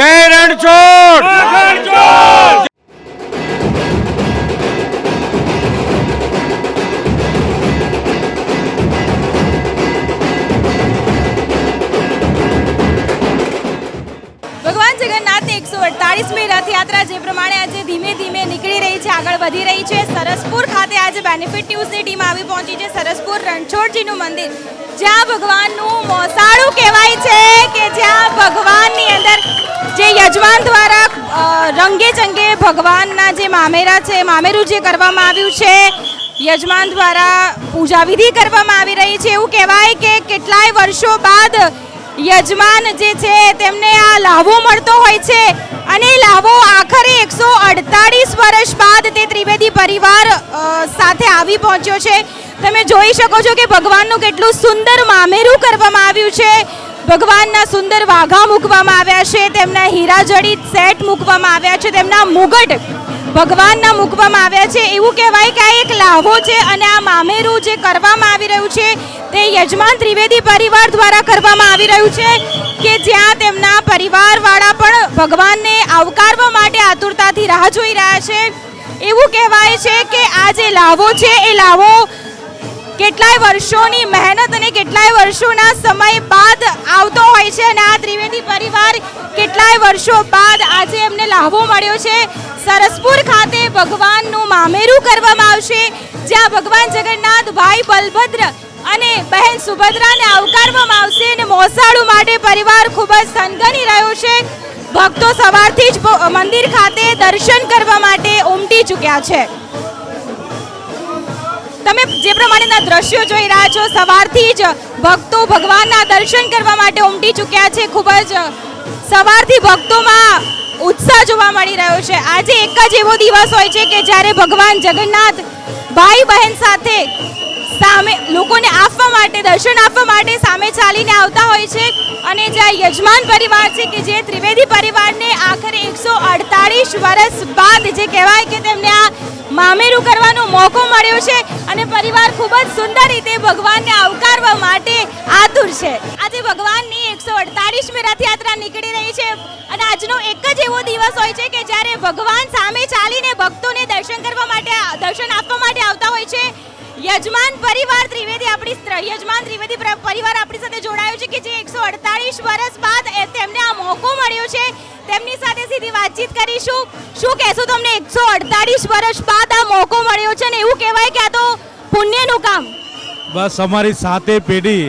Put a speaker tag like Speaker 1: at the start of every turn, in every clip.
Speaker 1: જય રણછોડ!
Speaker 2: ભગવાન જગન્નાથની એકસો અડતાલીસમી રથયાત્રા જે પ્રમાણે આજે ધીમે ધીમે નીકળી રહી છે આગળ વધી રહી છે. સરસપુર ખાતે આજે બેનિફિટ ન્યૂઝની ટીમ આવી પહોંચી છે. સરસપુર રણછોડજીનું મંદિર. જ્યાં ભગવાનનું મોસાળું કહેવાય છે. કે જ્યાં ભગવાનની અંદર જે યજમાન દ્વારા રંગે ચંગે ભગવાનના જે મામેરા છે, મામેરું જે કરવામાં આવ્યું છે, યજમાન દ્વારા પૂજા વિધિ કરવામાં આવી રહી છે, એવું કહેવાય કે કેટલાય વર્ષો બાદ યજમાન જે છે, તેમને આ લાભો મળતો હોય છે અને લાભો આખરે એકસો અડતાળીસ વર્ષ બાદ તે ત્રિવેદી પરિવાર સાથે આવી પહોંચ્યો છે. તમે જોઈ શકો છો કે ભગવાનનું કેટલું સુંદર મામેરું કરવામાં આવ્યું છે. ભગવાનના સુંદર વાઘા મૂકવામાં આવ્યા છે, તેમના હીરા જડિત સેટ મૂકવામાં આવ્યા છે, તેમના મુગટ ભગવાનના મૂકવામાં આવ્યા છે. એવું કહેવાય કે આ એક લાહો છે અને આ મામેરું જે કરવામાં આવી રહ્યું છે, તે યજમાન ત્રિવેદી પરિવાર દ્વારા કરવામાં આવી રહ્યું છે કે જ્યાં તેમના પરિવારવાળા પણ ભગવાનને આવકારવા માટે આતુરતાથી રાહ જોઈ રહ્યા છે. એવું કહેવાય છે કે આ જે લાહો છે, એ લાભો કેટલાય વર્ષોની મહેનત અને કેટલાય વર્ષોના સમય બાદ આવતો હોય છે અને આ ત્રિવેદી પરિવાર કેટલાય વર્ષો બાદ આજે એમને લાહવો મળ્યો છે. સરસપુર ખાતે ભગવાનનું મામેરું કરવામાં આવશે. જ્યાં ભગવાન જગન્નાથ ભાઈ બલભદ્ર અને બહેન સુભદ્રાને આવકારવામાં આવશે અને મોસાળું માટે પરિવાર ખૂબ જ સનગની રહ્યો છે. ભક્તો સવારથી જ મંદિર ખાતે દર્શન કરવા માટે ઉમટી ચૂક્યા છે. તમે જે પ્રમાણેના દ્રશ્યો જોઈ રહ્યા છો, સવારથી જ ભક્તો ભગવાનના દર્શન કરવા માટે ઉમટી ચૂક્યા છે. ખૂબ જ સવારથી ભક્તોમાં ઉત્સાહ જોવા મળી રહ્યો છે. આજે એક જ એવો દિવસ હોય છે કે જ્યારે ભગવાન જગન્નાથ ભાઈ બહેન સાથે સામે લોકોને આપવા માટે, દર્શન આપવા માટે સામે ચાલીને આવતા હોય છે અને જે યજમાન પરિવાર છે કે જે ત્રિવેદી પરિવારને આખરે એકસો અડતાળીસ વર્ષ બાદ જે કહેવાય કે તેમને આ મામેરું કરવાનો મોકો મળ્યો છે અને પરિવાર ખૂબ જ સુંદર રીતે ભગવાનને આવકારવા માટે આતુર છે. આજે ભગવાનની એકસો અડતાલીસમી રથયાત્રા નીકળી રહી છે અને આજનો એક જ એવો દિવસ હોય છે કે જ્યારે ભગવાન સામે ચાલીને ભક્તોને દર્શન કરવા માટે દર્શન આપવા માટે આવતા હોય છે. યજમાન પરિવાર ત્રિવેદી આપણી યજમાન ત્રિવેદી પરિવાર આપણી સાથે જોડાયો છે કે જે એકસો અડતાલીસ વર્ષ બાદ તેમને આ મોકો મળ્યો છે. તેમની સાથે સીધી વાતચીત કરીશું. શું કહેશો તમને? એકસો અડતાલીસ વર્ષ બાદ આ મોકો મળ્યો છે ને એવું કહેવાય કે આ તો પુણ્યનું કામ.
Speaker 3: બસ અમારી સાથે પેઢી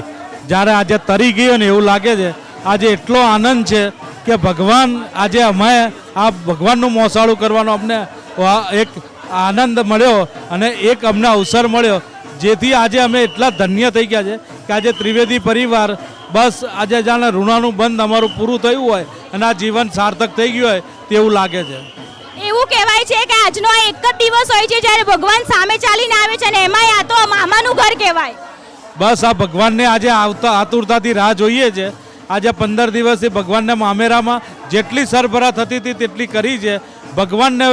Speaker 3: જ્યારે આજે તરી ગયો ને એવું લાગે છે, આજે એટલો આનંદ છે કે ભગવાન આજે અમે આ ભગવાનનું મોસાળું કરવાનો અમને એક આનંદ મળ્યો અને એક અમને અવસર મળ્યો. જેથી આજે અમે એટલા ધન્ય થઈ ગયા છે કે આજે ત્રિવેદી પરિવાર બસ આજે જાણે ઋણાનું બંધ અમારું પૂરું થયું હોય અને આ જીવન સાર્થક થઈ ગયું હોય તેવું લાગે છે.
Speaker 2: એવું કહેવાય છે કે આજનો એક જ દિવસ હોય છે જ્યારે ભગવાન સામે ચાલીને આવે છે અને એમાંય આ તો મામાનું ઘર કહેવાય.
Speaker 3: બસ આ ભગવાનને આજે આવતા આતુરતાથી રાહ જોઈએ છે. આજે પંદર દિવસથી ભગવાનને મામેરામાં જેટલી સરભરા થતી હતી તેટલી કરી છે. ભગવાનને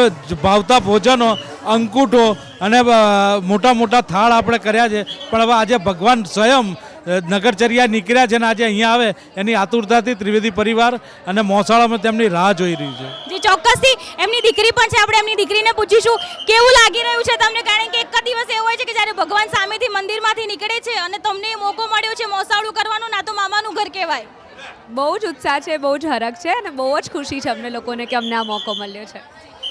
Speaker 3: ભાવતા ભોજનો અંકુટો અને મોટા મોટા થાળ આપણે કર્યા છે. પણ હવે આજે ભગવાન સ્વયં નગરચર્યા નીકળ્યા છે ને આજે અહીંયા આવે એની આતુરતાથી ત્રિવેદી પરિવાર અને મોસાળામાં તેમની રાહ જોઈ રહી છે.
Speaker 2: જી, ચોક્કસથી એમની દીકરી પણ છે. આપણે એમની દીકરીને પૂછીશું, કેવું લાગી રહ્યું છે તમને? કારણ કે એક જ જ્યારે ભગવાન સામેથી મંદિરમાંથી નીકળે છે અને તમને મોકો મળ્યો છે મોસાળું કરવાનું ના તો મામાનું ઘર કહેવાય.
Speaker 4: બહુ જ ઉત્સાહ છે બહુ જ હરખ છે અને બહુ જ ખુશી છે અમને લોકોને કે અમને આ મોકો મળ્યો છે.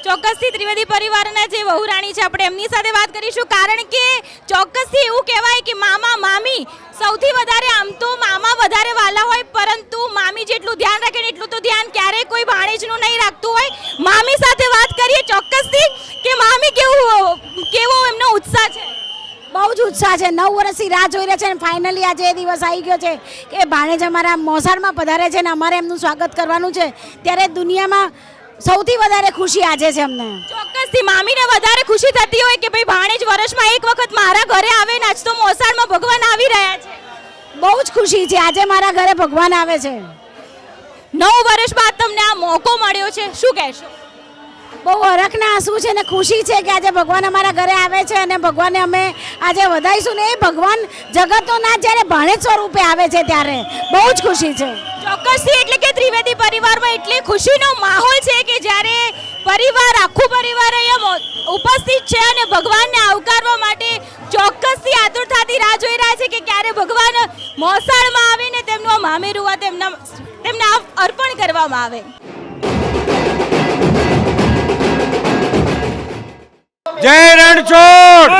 Speaker 2: ચોક્કસથી ત્રિવેદી પરિવારના જે વહુરાણી છે આપણે એમની સાથે વાત કરીશું કારણ કે ચોક્કસથી એવું કહેવાય કે મામા મામી સૌથી વધારે આમ તો મામા વધારે વાલા હોય પરંતુ મામી જેટલું ધ્યાન રાખે ને એટલું તો ધ્યાન ક્યારેય કોઈ ભાણેજનું નહીં રાખતું હોય. મામી સાથે વાત કરીએ ચોક્કસથી કે મામી કેવું કેવો એમનો ઉત્સાહ છે?
Speaker 5: બહુ જ ઉત્સાહ છે. નવ વર્ષથી રાહ જોઈ રહ્યા છે અને ફાઇનલી આજે એ દિવસ આવી ગયો છે કે ભાણેજ અમારા મોસાળમાં પધારે છે ને અમારે એમનું સ્વાગત કરવાનું છે. ત્યારે દુનિયામાં સૌથી વધારે ખુશી આજે છે અમને.
Speaker 2: ચોક્કસથી મામીને વધારે ખુશી થતી હોય કે ભાઈ ભાણેજ વર્ષમાં એક વખત મારા ઘરે આવે ને આજ તો મોસાળમાં ભગવાન આવી રહ્યા છે.
Speaker 5: બહુ જ ખુશી છે. આજે મારા ઘરે ભગવાન આવે છે.
Speaker 2: નવ વર્ષ બાદ તમને આ મોકો મળ્યો છે. શું કહેશો?
Speaker 5: બહુ હરખના આંસુ છે ને ખુશી છે કે આજે ભગવાન અમારા ઘરે આવે છે અને ભગવાનને અમે આજે વધાઈશું ને એ ભગવાન જગતનો નાથ જ્યારે ભાણેજ સ્વરૂપે આવે છે ત્યારે બહુ જ ખુશી છે.
Speaker 2: ચોક્કસથી એટલે કે ત્રિવેદી પરિવારમાં એટલી ખુશીનો માહોલ છે કે જ્યારે પરિવાર, આખું પરિવાર અહીંયા ઉપસ્થિત છે અને ભગવાનને આવકારવા માટે ચોક્કસથી આતુરતાથી રાહ જોઈ રહ્યા છે કે ક્યારે ભગવાન મોસાળમાં આવીને તેમનું આ મામેરું તેમના તેમના તેમને અર્પણ કરવામાં આવે.
Speaker 1: જય રણછોડ